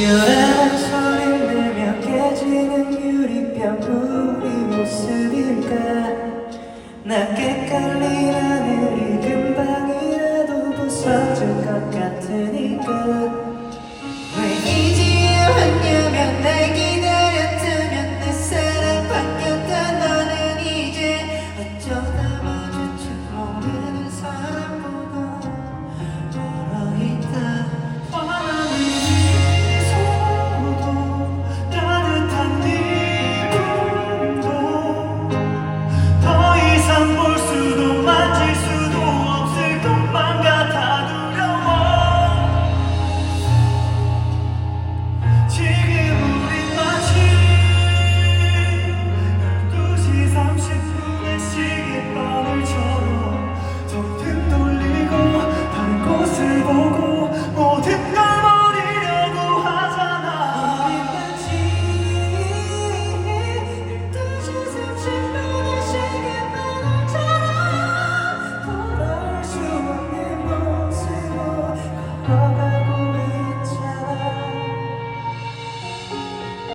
요란한 소리 내며 깨지는 유리병 우리 모습일까? 낮게 깔린 하늘이 금방이라도 부서질 것 같으니까.